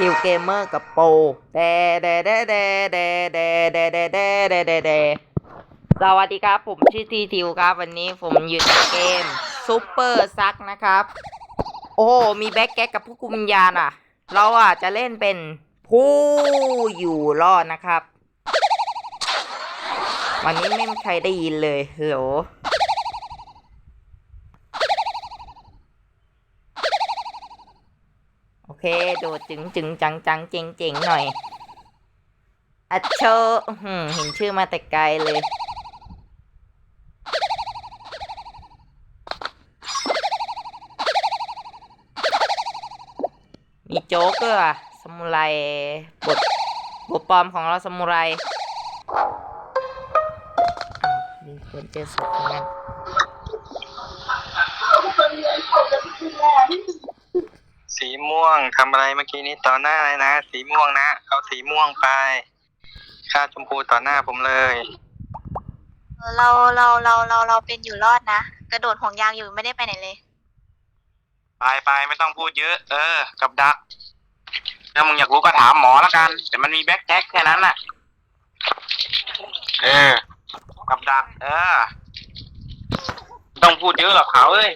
คิวเกมเมอร์กับโปรเดเดเดเดเดเดเดเดเดเดเดเดสวัสดีครับ ผมชื่อทีทิวครับ วันนี้ผมอยู่ในเกมซูเปอร์ซักนะครับ โอ้โหมีแบ็กแก๊กกับผู้คุมวิญญาณอะ เราอะจะเล่นเป็นผู้อยู่รอดนะครับ วันนี้ไม่มีใครได้ยินเลยฮัลโหล โอ เค โดดจึงจึงจังจังเจ๋งเจ๋งหน่อย อัชเชหือเห็นชื่อมาแต่ไกลเลย มีโจ๊กเกอร์สมุไรบทบทปลอมของเราสมุไรมีคนเจอศพนั้น สีม่วงทำอะไรเมื่อกี้นี้ต่อหน้าเลยนะสีม่วงนะเอาสีม่วงไปค่าชมพูต่อหน้าผมเลย เราเราเราเราเราเป็นอยู่รอดนะ กระโดดห่วงยางอยู่ไม่ได้ไปไหนเลย ไปไปไม่ต้องพูดเยอะ เออ กับดักถ้ามึงอยากรู้ก็ถามหมอแล้วกัน แต่มันมีแบ็คแจ็คแค่นั้นแหละเออ กับดัก เออไม่ต้องพูดเยอะหรอกเขาเอ้ย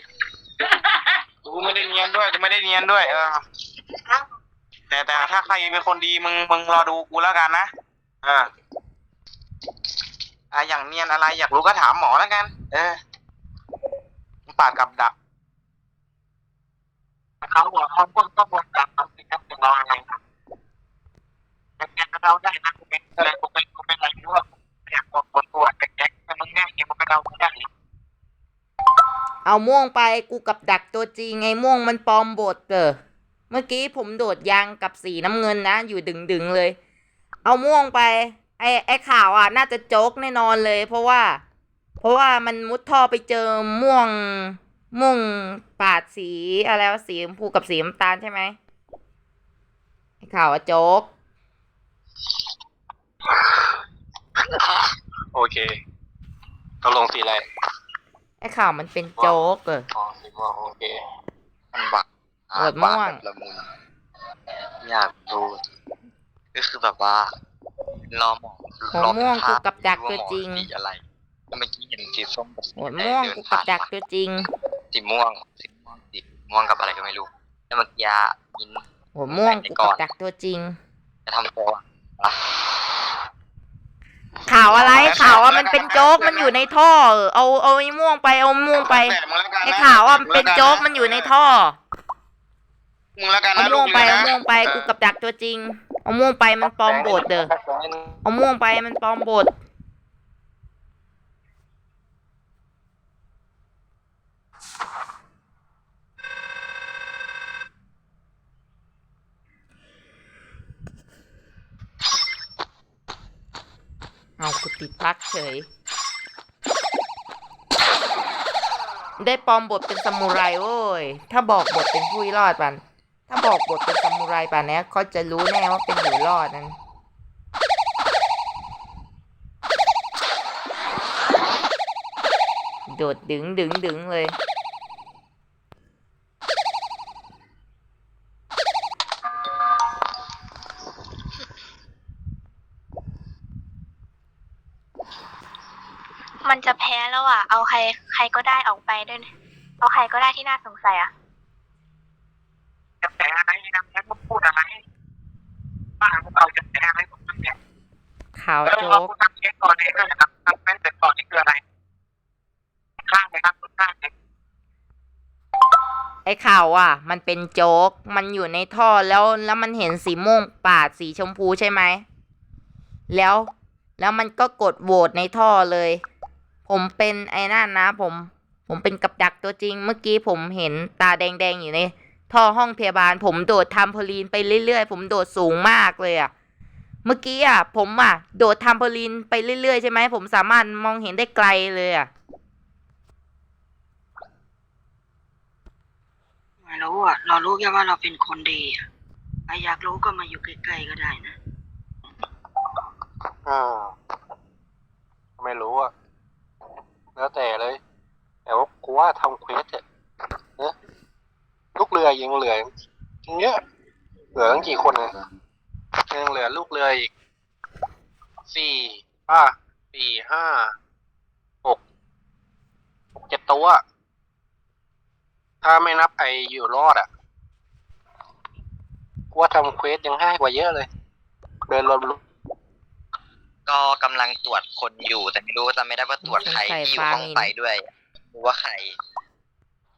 กูไม่ได้เนียนด้วยจะไม่ได้เนียนด้วยเออแต่แต่ถ้าใครเป็นคนดีมึงมึงรอดูกูแล้วกันนะเอออะอย่างเนียนอะไรอยากรู้ก็ถามหมอแล้วกัน เออปาดกับดักเขาบอกเขาก็ต้องวนกลับมาสิครับจะรออะไรครับยังไงก็เราได้นะกูเป็นอะไรกูเป็นกูเป็นอะไรไม่รู้ว่าอยากบอกคนตัวแก๊กๆแต่มึงแน่จริงมึงก็เดาไม่ได้เเอาม่วงไปกูกับดักตัวจริงไงม่วงมันปลอมบทเกอเมื่อกี้ผมโดดยางกับสีน้ำเงินนะ อยู่ดึงดึงๆเลย เอาม่วงไป ไอไอข่าวอะ น่าจะโจ๊กแน่นอนเลย เพราะว่า เพราะว่ามันมุดท่อไปเจอม่วงม่วงปาดสีอะไรวะสีชมพูกับสีน้ำตาลใช่ไหมไอข่าวว่าโจ๊กโอเคตกลงสีอะไร ไอข่าวมันเป็นโจ๊กเออ อ๋อสีม่วงโอเคมันบักเปิดม่วงละมุนอยากดูก็คือแบบว่ารอหมอหัวม่วงกูกับดักตัวจริงสีอะไรเมื่อกี้เห็นสีส้มกับสีหัวแดม่วงเดินกูกับผ่านดักมาตัวจริง สีม่วงสีม่วงสีม่วงกับอะไรก็ไม่รู้แล้วเมื่อกี้มินหัวม่วงกูกับดักตัวจริง จะทำตัวอะ ข่าวอะไรข่าวว่ามันเป็นโจ๊กมันอยู่ในท่อ เออเอาเอาไอ้ม่วงไปเอาม่วงไปแล้วแต่มึงแล้วกันนะไอ้ข่าวว่ามันเป็นโจ๊กมันอยู่ในท่อมึงแล้วกันเอานะม่วงไปลูเอากม่วงไปกูกับดักตัวจริงเอาม่วงไปมันปลอมบทเด้อเอาม่วงไปมันปลอมบท เอากูติดพักเฉย ได้ปลอมบทเป็นซามูไรโว้ย ถ้าบอกบทเป็นผู้รอดปัน ถ้าบอกบทเป็นซามูไรป่านเนี้ยเขาจะรู้แน่ว่าเป็นอยู่รอดนั้นโดดดึงดึงดึงเลย มันจะแพ้แล้วอะ เอาใครใครก็ได้ออกไปด้วยนะเอาใครก็ได้ที่น่าสงสัยอะ จะแพ้อะไรนะแล้วมึงพูดอะไรบ้ามึงเอาจะแพ้อะไรผมเนี่ยข่าวแล้วโจ๊เรากพูดทำเช็คก่อนเองด้วยนะครับทำแม่นเสร็จก่อนนี่คืออะไรข้างไหมครับข้างไหมไอ้ข่าวอะ มันเป็นโจ๊ก มันอยู่ในท่อแล้วแล้วมันเห็นสีม่วงปาดสีชมพูใช่ไหม แล้วแล้วมันก็กดโหวตในท่อเลย ผมเป็นไอ้นั่นนะผม ผมเป็นกับดักตัวจริง เมื่อกี้ผมเห็นตาแดงๆอยู่ในท่อห้องพยาบาล ผมโดดทำโพลีนไปเรื่อยๆ ผมโดดสูงมากเลยอะเมื่อกี้อะผมอะโดดทำโพลีนไปเรื่อยๆใช่ไหมผมสามารถมองเห็นได้ไกลเลยอะไม่รู้อะเรารู้แค่ว่าเราเป็นคนดีอะใครอยากรู้ก็มาอยู่ใกล้ๆก็ได้นะ อ่า ไม่รู้อะ แล้วแต่เลย แต่ว่ากูว่าทำเควสเถอะนะลูกเรือยิงเหลืออย่างเงี้ยเหลือตั้งกี่คนเนี่ยยังเหลือลูกเรืออีกสี่ป้าสี่ห้าหกหกเจ็ดตัวถ้าไม่นับไออยู่รอดอะกูว่าทำเควสยังง่ายกว่าเยอะเลย เดินรวม ก็กำลังตรวจคนอยู่ แต่ไม่รู้ว่าจะไม่ได้ว่าตรวจใครที่อยู่ห้องไฟด้วยรู้ว่าใคร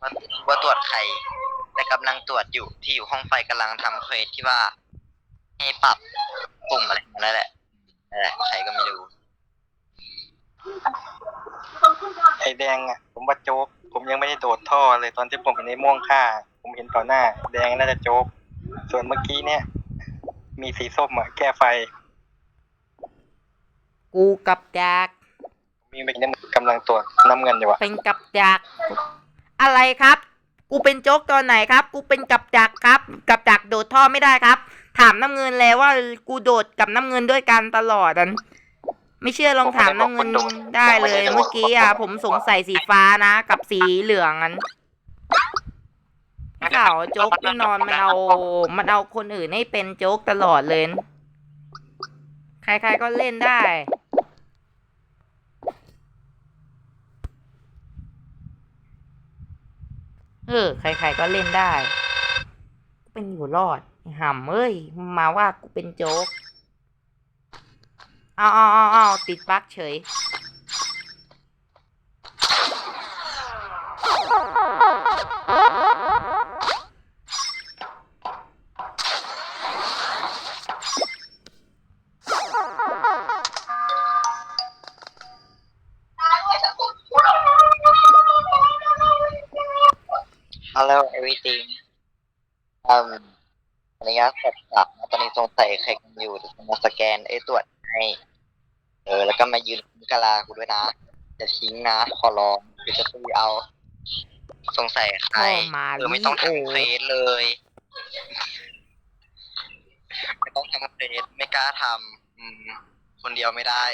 ว่าว่าตรวจใครแต่กำลังตรวจอยู่ที่อยู่ห้องไฟกำลังทำเควสที่ว่าให้ปรับปุ่มอะไรนั่นแหละนั่นแหละใครก็ไม่รู้ ไอแดงอะ ผมว่าโจ๊ก ผมยังไม่ได้โดดท่อเลยตอนที่ผมเห็นไอ้ม่วงฆ่า ผมเห็นต่อหน้า แดงน่าจะโจ๊ก ส่วนเมื่อกี้เนี่ย มีสีส้มอะแก้ไฟ กูกับจากมีเมื่อกี้เนี่ยกำลังตรวจน้ำเงินอยู่อะเป็นกับจากอะไรครับ กูเป็นโจ๊กตอนไหนครับ กูเป็นกับจากครับ กับจากโดดท่อไม่ได้ครับ ถามน้ำเงินแล้วว่ากูโดดกับน้ำเงินด้วยกันตลอดอันไม่เชื่อลองถามน้ำเงินได้เลยเมื่อกี้อะ ผมสงสัยสีฟ้านะ กับสีเหลืองอันข่าวโจ๊กแน่นอนมันเอา มันเอาคนอื่นให้เป็นโจ๊กตลอดเลย ใครๆก็เล่นได้ เออ ใครๆก็เล่นได้ เป็นอยู่รอดห่ำเอ้ย มาว่ากูเป็นโจ๊ก เอาเอาเอาเอาติดปลั๊กเฉย everything อืมอนุญาตสอบถามนะตอนนี้สงสัยใครกันอยู่เดี๋ยวจะมาสแกนไอ้ตรวจให้ เออ แล้วก็มายืนนิกาลากูด้วยนะอย่าทิ้งนะ ขอร้องเดี๋ยวจะตีเอา สงสัยใครพ่อมาเออไม่ต้องลิโอ ทำเฟซเลย ไม่ต้องทำเฟซไม่กล้าทำอืม คนเดียวไม่ได้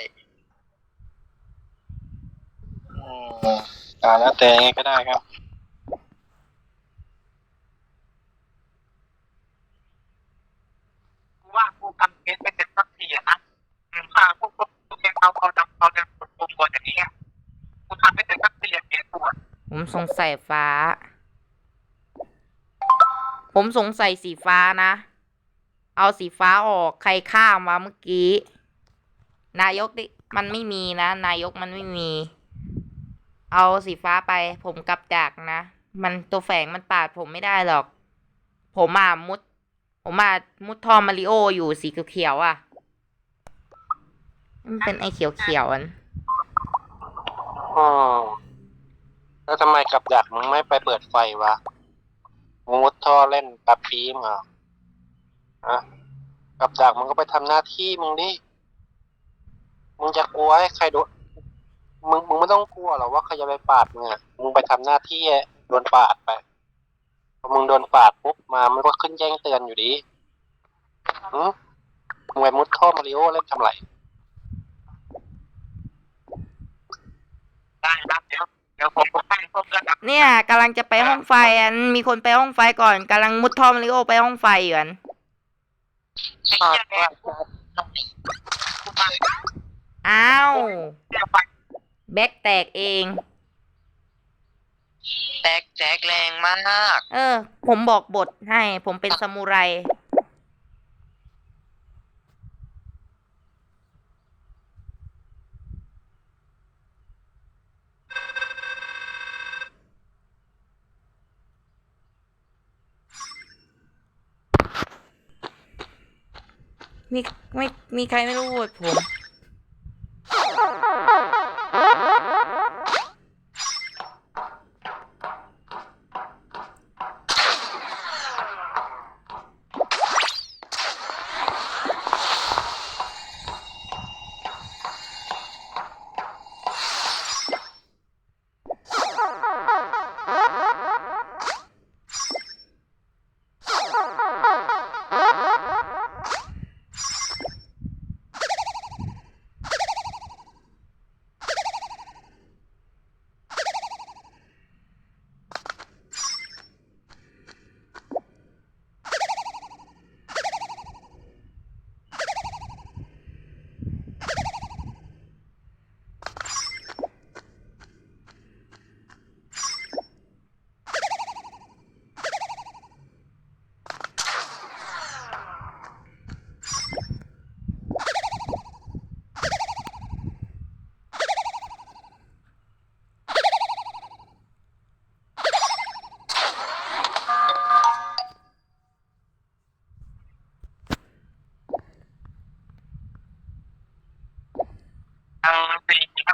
อืมอ่าแล้วแต่ยังไงก็ได้ครับ กู ว่ากูทำเคสไม่เสร็จสักทีอะนะอืมถ้าพวกพวกพวกเองเอาเอาเอาเอาเอากดปุ่มกดอย่างนี้อะกูทำไม่เสร็จสักทีอะเคสกูอะผมสงสัยฟ้า ผมสงสัยสีฟ้านะ เอาสีฟ้าออกใครข้ามวะเมื่อกี้ นายกดิมันไม่มีนะ นายกมันไม่มี เอาสีฟ้าไป ผมกลับจากนะ มันตัวแฝงมันปาดผมไม่ได้หรอก ผมอะมุด ผมอะมุดทอมมาริโออยู่สีเขียวๆอะ มันเป็นไอเขียวๆอันอ๋อแล้วทำไมกับดักมึงไม่ไปเปิดไฟวะมึงมุดท่อเล่นปับปีมเหรออะกับดักมึงก็ไปทำหน้าที่มึงดิ มึงจะกลัวให้ใครโดน มึงมึงไม่ต้องกลัวหรอกว่าใครจะไปปาดมึงอะมึงไปทำหน้าที่โดนปาดไปพอมึงโดนปาดปุ๊บ มามันก็ขึ้นแจ้งเตือนอยู่ดีหืมมึงไปมุดท่อมาริโอเล่นทำไรได้รับเดี๋ยวเดี๋ยวผมก็ให้พวกระดับเนี่ยกำลังจะไปห้องไฟอันมีคนไปห้องไฟก่อนกำลังมุดท่อมาริโอไปห้องไฟอยู่อันไอ้เหี้ยเนี่ยกูมาอ้าวเดี๋ยวไปแบ็กแตกเอง แตกแจกแรงมาก เออ ผมบอกบทให้ ผมเป็นซามูไร มีไม่มีใครไม่รู้บทผม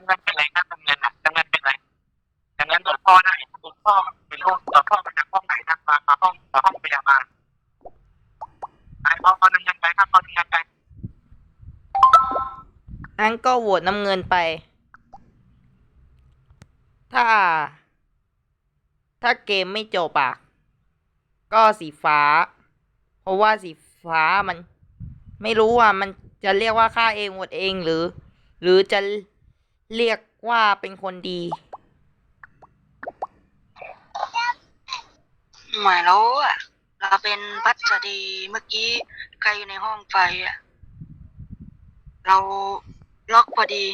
ำเงินเป็นไรครับน้ำเงินอะน้ำเงินเป็นไรน้ำเงินโดนพ่อได้โดนพ่อเป็นลูกโดนพ่อมาจากห้องไหนนะมามาห้องมาห้องพยาบาลไปเอาเอาน้ำเงินไปครับเอาน้ำเงินไปอันก็โหวตน้ำเงินไป ถ้า ถ้าเกมไม่จบอะ ก็สีฟ้า เพราะว่าสีฟ้ามัน ไม่รู้ว่ามันจะเรียกว่าฆ่าเองโหวตเองหรือ หรือจะ เรียกว่าเป็นคนดีไม่รู้อะ เราเป็นพัสดีเมื่อกี้ใครอยู่ในห้องไฟอะ เราล็อกพอดี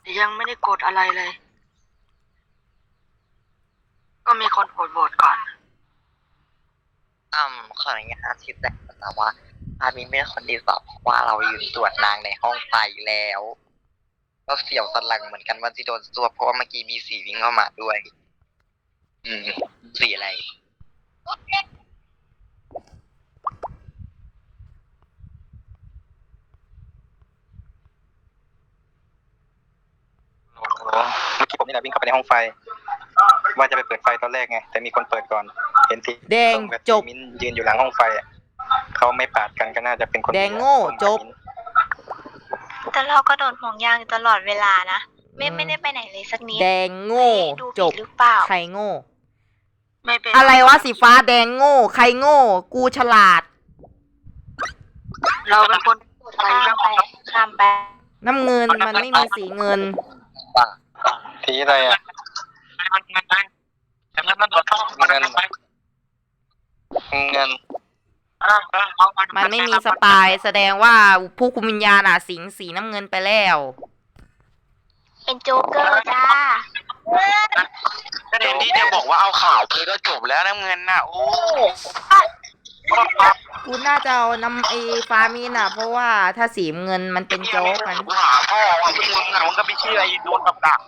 แต่ยังไม่ได้กดอะไรเลย ก็มีคนกดโหวตก่อนอ้ำขออนุญาตชี้แจงนะว่าอามินไม่ใช่คนดีสอบเพราะว่าเรายืนตรวจนางในห้องไฟแล้ว ก็เสียวสันหลังเหมือนกันว่าที่โดนตัวเพราะว่าเมื่อกี้มีสีวิ่งเข้ามาด้วย อืม สีอะไร โอ้โหเมื่อกี้ผมนี่แหละวิ่งเข้าไปในห้องไฟ ว่าจะไปเปิดไฟตอนแรกไง แต่มีคนเปิดก่อน เห็นสีแดงส้มกับจบสีมิ้นยืนอยู่หลังห้องไฟอะเขาไม่ปาดกันก็น่าจะเป็นคนแดงโง่ส้มกับจบมิ้น แต่เรากระโดดห่วงยางอยู่ตลอดเวลานะ ไม่อืม ไม่ได้ไปไหนเลยสักนิดแดงโง่ดูจผิบดหรือเปล่า ใครโง่ ไม่เป็นอะไรวะสีฟ้าแดงโง่ ใครโง่ กูฉลาด เราเป็นคนกดไฟข้ามไปข้ามไปน้ำเงินมันไม่มีสีเงิน สีอะไรอะไปเอาเงินไปน้ำเงิน มันโดนพ่อมาเงินไปเงินเออเออเอาเอามันไม่มีสปายแสดงว่าผู้คุมวิญญาณอะ สิงสีน้ำเงินไปแล้ว เป็นโจ๊กเกอร์จ้าประเด็นที่เดียวบอกว่าเอาข่าวไปก็จบแล้วน้ำเงินน่ะโอ้กูน่าจะเอาน้ำไอ้ฟ้ามีนอะ เพราะว่าถ้าสีเงินมันเป็นโจ๊กมันกูหาพ่อว่ามึงอะมึงก็ไปเชื่อไอ้โดนกับดัก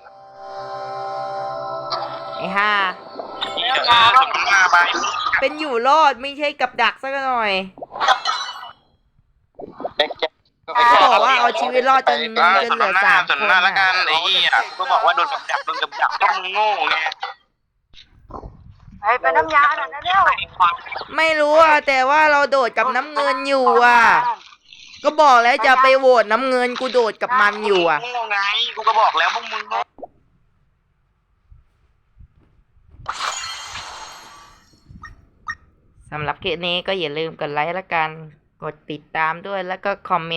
ไอ้ห่าเออสมน้ำหน้าไป เป็นอยู่รอดไม่ใช่กับดักสักหน่อยแบ็คแจ็คก็ไปเขาแก้บอกว่าเอาชีวิตรอดจนจเออนเหลือสามสมคนน้ำหน้าแล้วกัอะนไอ้เหี้ยก็บอกว่าโดนกับดักโดนกับดักก็มึงโง่ไงไปเป็นน้ำยาหน่อยนะเร็วไม่รู้อะแต่ว่าเราโดดกับน้ำเงินอยู่อะ ก็บอกแล้วจะไปโหวตน้ำเงินกูโดดกับมันอยู่อะโง่ไงกูก็บอกแล้วพวกมึงโง่ สำหรับคลิปนี้ก็อย่าลืมกดไลค์และกัน กดติดตามด้วยแล้วก็คอมเมนต์